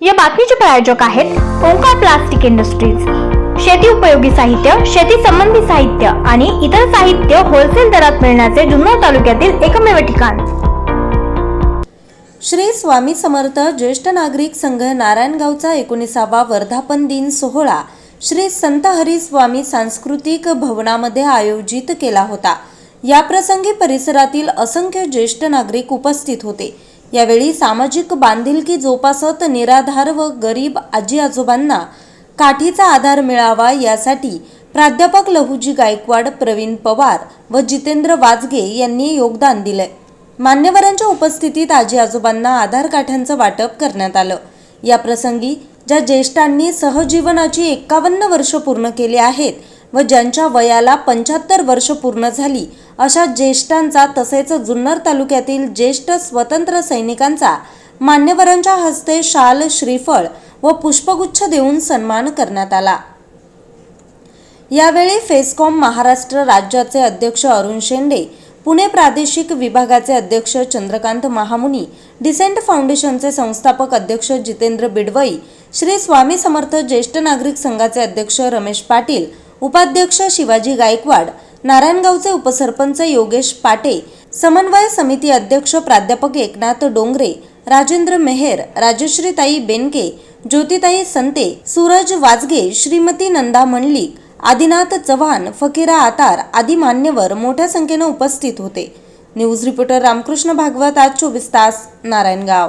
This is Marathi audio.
या बातमीचे प्रायोजक आहेत ओंकार प्लास्टिक इंडस्ट्रीज. शेती उपयोगी साहित्य शेती संबंधी साहित्य आणि इतर साहित्य होलसेल दरात मिळण्याचे जुन्नर तालुक्यातील एकमेव ठिकाण. श्री स्वामी समर्थ ज्येष्ठ नागरिक संघ नारायणगावचा एकोणीसावा वर्धापन दिन सोहळा श्री संत हरी स्वामी सांस्कृतिक भवनामध्ये आयोजित केला होता. याप्रसंगी परिसरातील असंख्य ज्येष्ठ नागरिक उपस्थित होते. यावेळी सामाजिक बांधिलकी जोपासत निराधार व गरीब आजी आजोबांना काठीचा आधार मिळावा यासाठी प्राध्यापक लहुजी गायकवाड प्रवीण पवार व जितेंद्र वाजगे यांनी योगदान दिलंय. मान्यवरांच्या उपस्थितीत आजी आजोबांना आधार काठ्यांचं वाटप करण्यात आलं. या प्रसंगी ज्या ज्येष्ठांनी सहजीवनाची एक्कावन्न वर्ष पूर्ण केली आहेत व ज्यांच्या वयाला पंच्याहत्तर वर्ष पूर्ण झाली अशा ज्येष्ठांचा तसेच जुन्नर तालुक्यातील ज्येष्ठ स्वतंत्र सैनिकांचा मान्यवरांच्या हस्ते शाल श्रीफळ व पुष्पगुच्छ देऊन सन्मान करण्यात आला. यावेळी फेसकॉम महाराष्ट्र राज्याचे अध्यक्ष अरुण शेंडे पुणे प्रादेशिक विभागाचे अध्यक्ष चंद्रकांत महामुनी डिसेंट फाउंडेशनचे संस्थापक अध्यक्ष जितेंद्र बिडवई श्री स्वामी समर्थ ज्येष्ठ नागरिक संघाचे अध्यक्ष रमेश पाटील उपाध्यक्ष शिवाजी गायकवाड नारायणगावचे उपसरपंच योगेश पाटे समन्वय समिती अध्यक्ष प्राध्यापक एकनाथ डोंगरे राजेंद्र मेहेर राजश्रीताई बेनके ज्योतिताई संते सूरज वाजगे श्रीमती नंदा मंडलिक आदिनाथ चव्हाण फकीरा आतार आदी मान्यवर मोठ्या संख्येनं उपस्थित होते. न्यूज रिपोर्टर रामकृष्ण भागवत आज चोवीस तास नारायणगाव.